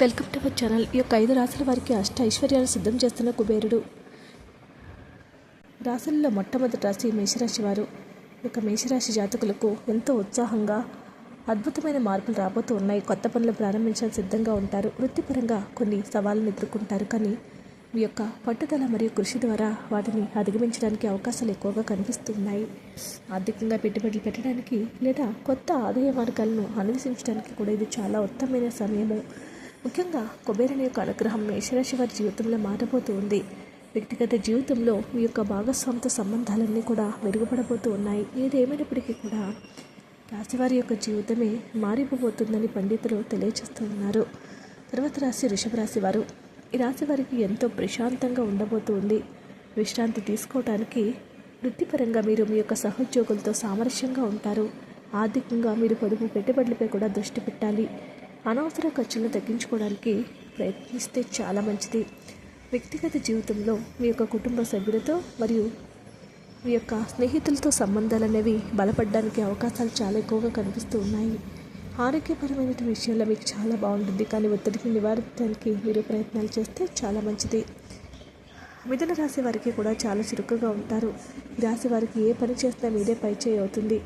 Welcome to our channel. ఈ యొక్క ఐదు రాశుల వారికి అష్ట ఐశ్వర్యాలు సిద్ధం చేస్తున్న కుబేరుడు. రాసుల్లో మొట్టమొదటి రాశి మేషరాశి వారు. ఈ యొక్క మేషరాశి జాతకులకు ఎంతో ఉత్సాహంగా అద్భుతమైన మార్పులు రాబోతూ ఉన్నాయి. కొత్త పనులు ప్రారంభించడానికి సిద్ధంగా ఉంటారు. వృత్తిపరంగా కొన్ని సవాళ్ళను ఎదుర్కొంటారు. కానీ మీ యొక్క పట్టుదల మరియు కృషి ద్వారా వాటిని అధిగమించడానికి అవకాశాలు ఎక్కువగా కనిపిస్తున్నాయి. ఆర్థికంగా పెట్టుబడులు పెట్టడానికి లేదా కొత్త ఆదాయ మార్గాలను అన్వేషించడానికి కూడా ఇది చాలా ఉత్తమమైన సమయము. ముఖ్యంగా కుబేరుని యొక్క అనుగ్రహం మేషరాశి వారి జీవితంలో మారబోతూ ఉంది వ్యక్తిగత జీవితంలో మీ యొక్క భాగస్వామితో సంబంధాలన్నీ కూడా మెరుగుపడబోతూ ఉన్నాయి. ఏదేమైనప్పటికీ కూడా రాశివారి యొక్క జీవితమే మారిపోబోతుందని పండితులు తెలియజేస్తూ ఉన్నారు. తర్వాత రాశి వృషభ రాశి వారు ఈ రాశి వారికి ఎంతో ప్రశాంతంగా ఉండబోతుంది. విశ్రాంతి తీసుకోవడానికి వృత్తిపరంగా మీరు మీ యొక్క సహోద్యోగులతో సామరస్యంగా ఉంటారు. ఆర్థికంగా మీరు పొదుపు పెట్టుబడులపై కూడా దృష్టి పెట్టాలి. అనవసర ఖర్చులను తగ్గించుకోవడానికి ప్రయత్నిస్తే చాలా మంచిది. వ్యక్తిగత జీవితంలో మీ యొక్క కుటుంబ సభ్యులతో మరియు మీ యొక్క స్నేహితులతో సంబంధాలు అనేవి బలపడడానికి అవకాశాలు చాలా ఎక్కువగా కనిపిస్తూ ఉన్నాయి. ఆరోగ్యపరమైన విషయంలో మీకు చాలా బాగుంటుంది. కానీ ఒత్తిడిని నివారించడానికి మీరు ప్రయత్నాలు చేస్తే చాలా మంచిది. మిథున రాశి వారికి కూడా చాలా చురుకుగా ఉంటారు. రాశి వారికి ఏ పని చేసినా మీదే పైచేయి అవుతుంది.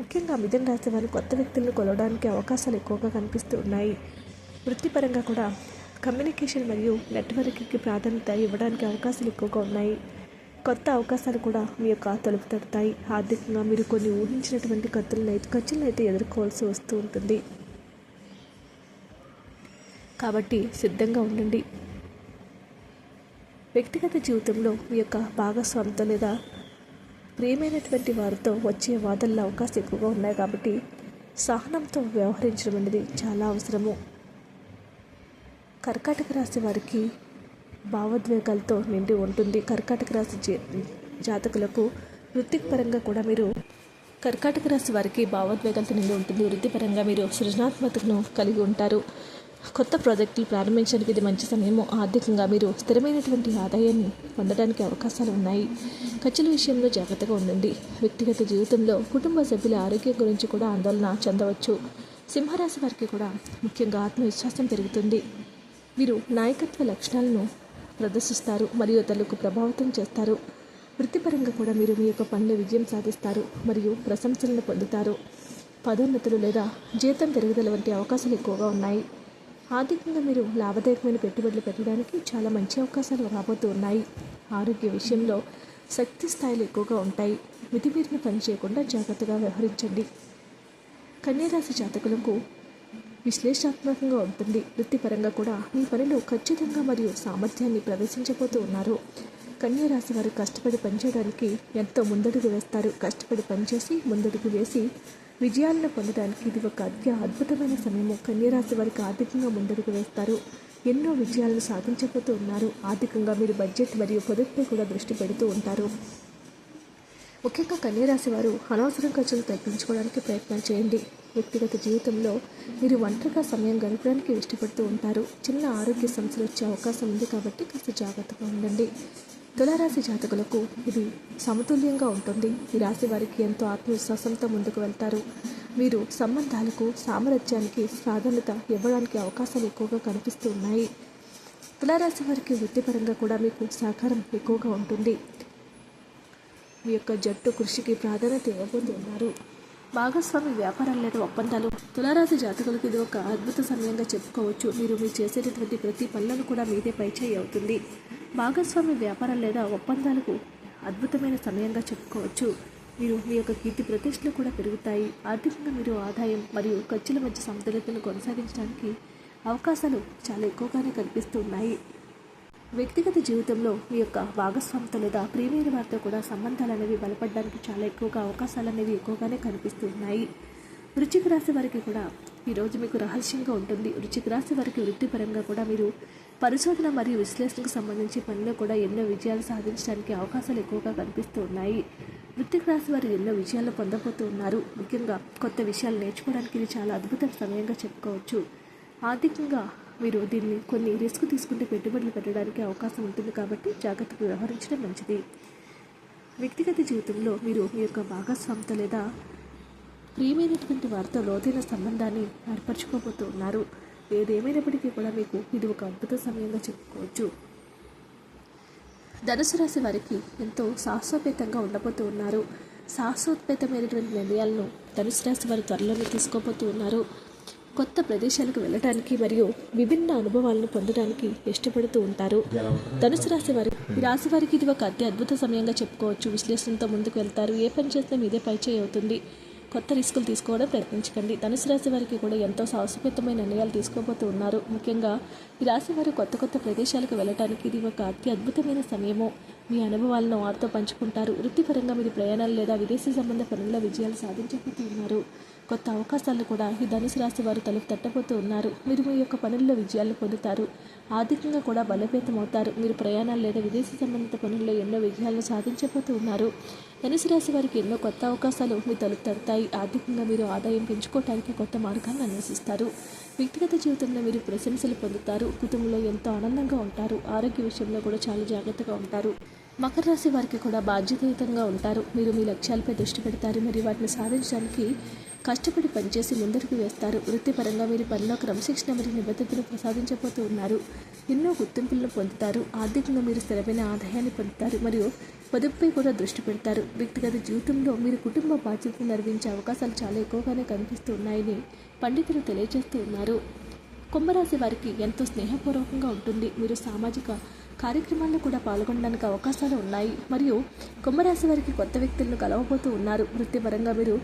ముఖ్యంగా మిథున రాశి వారు కొత్త వ్యక్తులను కొలవడానికి అవకాశాలు ఎక్కువగా కనిపిస్తూ ఉన్నాయి. వృత్తిపరంగా కూడా కమ్యూనికేషన్ మరియు నెట్వర్కింగ్కి ప్రాధాన్యత ఇవ్వడానికి అవకాశాలు ఎక్కువగా ఉన్నాయి. కొత్త అవకాశాలు కూడా మీ యొక్క తలుపు తడతాయి. ఆర్థికంగా మీరు కొన్ని ఊహించినటువంటి ఖర్చులను అయితే ఖర్చులను అయితే ఎదుర్కోవాల్సి వస్తూ ఉంటుంది. కాబట్టి సిద్ధంగా ఉండండి. వ్యక్తిగత జీవితంలో మీ యొక్క భాగస్వామితో లేదా ప్రియమైనటువంటి వారితో వచ్చే వాదనల అవకాశం ఎక్కువగా ఉన్నాయి కాబట్టి సహనంతో వ్యవహరించడం అనేది చాలా అవసరము. కర్కాటక రాశి వారికి భావోద్వేగాలతో నిండి ఉంటుంది. కర్కాటక రాశి జాతకులకు వృత్తిపరంగా కూడా మీరు కర్కాటక రాశి వారికి భావోద్వేగాలతో నిండి ఉంటుంది. వృత్తిపరంగా మీరు సృజనాత్మకతను కలిగి ఉంటారు. కొత్త ప్రాజెక్టులు ప్రారంభించడానికి ఇది మంచి సమయము. ఆర్థికంగా మీరు స్థిరమైనటువంటి ఆదాయాన్ని పొందడానికి అవకాశాలు ఉన్నాయి. ఖర్చుల విషయంలో జాగ్రత్తగా ఉండండి. వ్యక్తిగత జీవితంలో కుటుంబ సభ్యుల ఆరోగ్యం గురించి కూడా ఆందోళన చెందవచ్చు. సింహరాశి వారికి కూడా ముఖ్యంగా ఆత్మవిశ్వాసం పెరుగుతుంది. మీరు నాయకత్వ లక్షణాలను ప్రదర్శిస్తారు మరియు ఇతరులకు ప్రభావితం చేస్తారు. వృత్తిపరంగా కూడా మీరు మీ యొక్క పనిలో విజయం సాధిస్తారు మరియు ప్రశంసలను పొందుతారు. పదోన్నతులు లేదా జీతం పెరుగుదల వంటి అవకాశాలు ఎక్కువగా ఉన్నాయి. ఆర్థికంగా మీరు లాభదాయకమైన పెట్టుబడులు పెట్టడానికి చాలా మంచి అవకాశాలు రాబోతూ ఉన్నాయి ఆరోగ్య విషయంలో శక్తి స్థాయిలు ఎక్కువగా ఉంటాయి. మితిమీరిన పని చేయకుండా జాగ్రత్తగా వ్యవహరించండి. కన్యారాశి జాతకులకు విశ్లేషణాత్మకంగా ఉంటుంది. వృత్తిపరంగా కూడా మీ పనిలో ఖచ్చితంగా మరియు సామర్థ్యాన్ని ప్రదర్శించబోతూ ఉన్నారు. కన్యరాశి వారు కష్టపడి పనిచేయడానికి ఎంతో ముందడుగు వేస్తారు. కష్టపడి పనిచేసి ముందడుగు వేసి విజయాలను పొందడానికి ఇది ఒక అత్య అద్భుతమైన సమయము కన్యరాశి వారికి ఆర్థికంగా ముందడుగు వేస్తారు. ఎన్నో విజయాలను సాధించబోతూ ఉన్నారు. ఆర్థికంగా మీరు బడ్జెట్ మరియు పొదుపుపై కూడా దృష్టి పెడుతూ ఉంటారు. ముఖ్యంగా కన్యరాశి వారు అనవసరం ఖర్చులు తగ్గించుకోవడానికి ప్రయత్నం చేయండి. వ్యక్తిగత జీవితంలో మీరు ఒంటరిగా సమయం గడపడానికి ఇష్టపడుతూ ఉంటారు. చిన్న ఆరోగ్య సమస్యలు వచ్చే అవకాశం ఉంది కాబట్టి కాస్త జాగ్రత్తగా ఉండండి. తులారాశి జాతకులకు ఇది సమతుల్యంగా ఉంటుంది. ఈ రాశి వారికి ఎంతో ఆత్మవిశ్వాసంతో ముందుకు వెళ్తారు. మీరు సంబంధాలకు సామరస్యానికి ప్రాధాన్యత ఇవ్వడానికి అవకాశాలు ఎక్కువగా కనిపిస్తూ ఉన్నాయి. తులారాశి వారికి వృత్తిపరంగా కూడా మీకు సహకారం ఎక్కువగా ఉంటుంది. మీ యొక్క జట్టు కృషికి ప్రాధాన్యత ఇవ్వబోతున్నారు. భాగస్వామి వ్యాపారాలు లేదా ఒప్పందాలు తులారాశి జాతకులకు ఇది ఒక అద్భుత సమయంగా చెప్పుకోవచ్చు. మీరు మీరు చేసేటటువంటి ప్రతి పనులను కూడా మీదే పైచేయి అవుతుంది. భాగస్వామి వ్యాపారాలు లేదా ఒప్పందాలకు అద్భుతమైన సమయంగా చెప్పుకోవచ్చు. మీరు మీ యొక్క కీర్తి ప్రతిష్టలు కూడా పెరుగుతాయి. ఆర్థికంగా మీరు ఆదాయం మరియు ఖర్చుల మధ్య సమతుల్యతను కొనసాగించడానికి అవకాశాలు చాలా ఎక్కువగానే కనిపిస్తున్నాయి. వ్యక్తిగత జీవితంలో మీ యొక్క భాగస్వామితో లేదా ప్రియమైన వారితో కూడా సంబంధాలు అనేవి బలపడడానికి చాలా ఎక్కువగా అవకాశాలు అనేవి ఎక్కువగానే కనిపిస్తున్నాయి. వృచ్చిక రాశి వారికి కూడా ఈరోజు మీకు రహస్యంగా ఉంటుంది. వృచ్చిక రాశి వారికి వృత్తిపరంగా కూడా మీరు పరిశోధన మరియు విశ్లేషణకు సంబంధించి పనిలో కూడా ఎన్నో విజయాలు సాధించడానికి అవకాశాలు ఎక్కువగా కనిపిస్తూ ఉన్నాయి. వృత్తిక రాశి వారు ఎన్నో విజయాలు పొందబోతూ ఉన్నారు. ముఖ్యంగా కొత్త విషయాలు నేర్చుకోవడానికి ఇది చాలా అద్భుత సమయంగా చెప్పుకోవచ్చు. ఆర్థికంగా మీరు దీన్ని కొన్ని రిస్క్ తీసుకుంటే పెట్టుబడులు పెట్టడానికి అవకాశం ఉంటుంది కాబట్టి జాగ్రత్తగా వ్యవహరించడం మంచిది. వ్యక్తిగత జీవితంలో మీరు మీ యొక్క భాగస్వామితో లేదా ప్రియమైనటువంటి వారితో లోతైన సంబంధాన్ని ఏర్పరచుకోబోతూ ఉన్నారు. ఏదేమైనప్పటికీ కూడా మీకు ఇది ఒక అద్భుత సమయంగా చెప్పుకోవచ్చు. ధనుసు రాశి వారికి ఎంతో సాహసోపేతంగా ఉండబోతూ ఉన్నారు. సాహసోపేతమైనటువంటి నిర్ణయాలను ధనుసు రాశి వారు త్వరలోనే తీసుకోబోతూ ఉన్నారు. కొత్త ప్రదేశాలకు వెళ్ళడానికి మరియు విభిన్న అనుభవాలను పొందడానికి ఇష్టపడుతూ ఉంటారు. ధనుసు రాశి వారి ఈ రాశి వారికి ఇది ఒక అతి అద్భుత సమయంగా చెప్పుకోవచ్చు. విశ్లేషణతో ముందుకు వెళ్తారు. ఏ పని చేసినా మీదే పైచేయి అవుతుంది. కొత్త రిస్కులు తీసుకోవడం ప్రయత్నించకండి. ధనుసు రాశి వారికి కూడా ఎంతో సాహసోపేతమైన నిర్ణయాలు తీసుకోబోతూ ఉన్నారు. ముఖ్యంగా ఈ రాశి వారు కొత్త కొత్త ప్రదేశాలకు వెళ్ళడానికి ఇది ఒక అతి అద్భుతమైన సమయము. మీ అనుభవాలను వారితో పంచుకుంటారు. వృత్తిపరంగా మీరు ప్రయాణాలు లేదా విదేశీ సంబంధ పనుల్లో విజయాలు సాధించబోతున్నారు కొత్త అవకాశాలను కూడా ఈ ధనుసు రాశి వారు తలుపు తట్టబోతూ ఉన్నారు. మీరు మీ యొక్క పనుల్లో విజయాలు పొందుతారు. ఆర్థికంగా కూడా బలోపేతం అవుతారు మీరు ప్రయాణాలు లేదా విదేశీ సంబంధిత పనుల్లో ఎన్నో విజయాలను సాధించబోతూ ఉన్నారు. ధనుసు రాశి వారికి ఎన్నో కొత్త అవకాశాలు మీ తలుపు తడతాయి. ఆర్థికంగా మీరు ఆదాయం పెంచుకోవడానికి కొత్త మార్గాలను అన్వేషిస్తారు. వ్యక్తిగత జీవితంలో మీరు ప్రశంసలు పొందుతారు. కుటుంబంలో ఎంతో ఆనందంగా ఉంటారు. ఆరోగ్య విషయంలో కూడా చాలా జాగ్రత్తగా ఉంటారు. మకర రాశి వారికి కూడా బాధ్యతాయుతంగా ఉంటారు. మీరు మీ లక్ష్యాలపై దృష్టి పెడతారు. మరియు వాటిని సాధించడానికి కష్టపడి పనిచేసి ముందరికి వేస్తారు. వృత్తిపరంగా మీరు పనిలో క్రమశిక్షణ మరియు నిబద్ధతను ప్రసాదించబోతూ ఉన్నారు. ఎన్నో గుర్తింపులను పొందుతారు. ఆర్థికంగా మీరు స్థిరమైన ఆదాయాన్ని పొందుతారు మరియు పొదుపుపై కూడా దృష్టి పెడతారు. వ్యక్తిగత జీవితంలో మీరు కుటుంబ బాధ్యతను నిర్వహించే అవకాశాలు చాలా ఎక్కువగానే కనిపిస్తూ ఉన్నాయని పండితులు తెలియజేస్తూ ఉన్నారు. కుంభరాశి వారికి ఎంతో స్నేహపూర్వకంగా ఉంటుంది. మీరు సామాజిక కార్యక్రమాల్లో కూడా పాల్గొనడానికి అవకాశాలు ఉన్నాయి. మరియు కుంభరాశి వారికి కొత్త వ్యక్తులను కలవబోతూ ఉన్నారు. వృత్తిపరంగా మీరు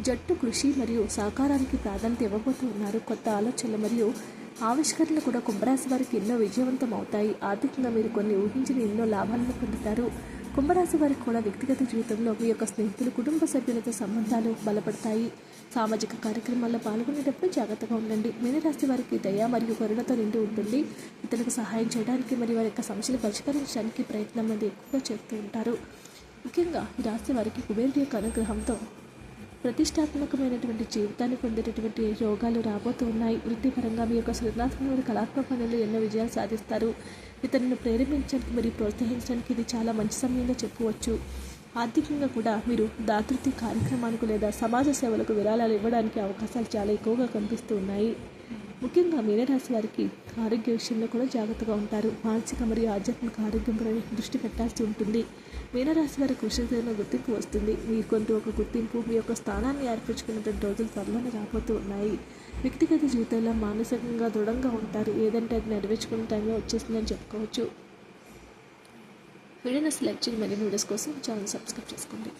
జట్టు కృషి మరియు సహకారానికి ప్రాధాన్యత ఇవ్వబోతూ ఉన్నారు. కొత్త ఆలోచనలు మరియు ఆవిష్కరణలు కూడా కుంభరాశి వారికి ఎన్నో విజయవంతం అవుతాయి. ఆర్థికంగా మీరు కొన్ని ఊహించిన ఎన్నో లాభాలను పొందుతారు. కుంభరాశి వారికి కూడా వ్యక్తిగత జీవితంలో మీ యొక్క స్నేహితులు కుటుంబ సభ్యులతో సంబంధాలు బలపడతాయి. సామాజిక కార్యక్రమాల్లో పాల్గొనేటప్పుడు జాగ్రత్తగా ఉండండి. మీనరాశి వారికి దయ మరియు కరుణతో నిండి ఉంటుంది. ఇతరులకు సహాయం చేయడానికి మరియు వారి యొక్క సమస్యలు పరిష్కరించడానికి ప్రయత్నం అనేది ఎక్కువగా చేస్తూ ఉంటారు. ముఖ్యంగా ఈ రాశి వారికి కుబేరుడి యొక్క అనుగ్రహంతో ప్రతిష్టాత్మకమైనటువంటి జీవితాన్ని పొందేటటువంటి యోగాలు రాబోతూ ఉన్నాయి వృత్తిపరంగా మీ యొక్క సృజనాత్మక కళాత్మక పనులు ఎన్నో విజయాలు సాధిస్తారు. ఇతరులను ప్రేరేపించడానికి మరియు ప్రోత్సహించడానికి ఇది చాలా మంచి సమయంగా చెప్పవచ్చు. ఆర్థికంగా కూడా మీరు దాతృత్వ కార్యక్రమానికి లేదా సమాజ సేవలకు విరాళాలు ఇవ్వడానికి అవకాశాలు చాలా ఎక్కువగా కనిపిస్తూ ఉన్నాయి. ముఖ్యంగా మీనరాశి వారికి ఆరోగ్య విషయంలో కూడా జాగ్రత్తగా ఉంటారు. మానసిక మరియు ఆధ్యాత్మిక ఆరోగ్యంపై దృష్టి పెట్టాల్సి ఉంటుంది. మీనరాశి వారి కృషితో గుర్తింపు వస్తుంది. మీకంటూ ఒక గుర్తింపు మీ యొక్క స్థానాన్ని ఏర్పరచుకున్నటువంటి రోజులు త్వరలోనే రాబోతూ ఉన్నాయి. వ్యక్తిగత జీవితంలో మానసికంగా దృఢంగా ఉంటారు. ఏదంటే అది నెరవేర్చుకునే టైంలో వచ్చేసిందని చెప్పుకోవచ్చు. వీడియోని సెలెక్ట్ చేయండి. మరిన్ని వీడియోస్ కోసం ఛానల్ సబ్స్క్రైబ్ చేసుకోండి.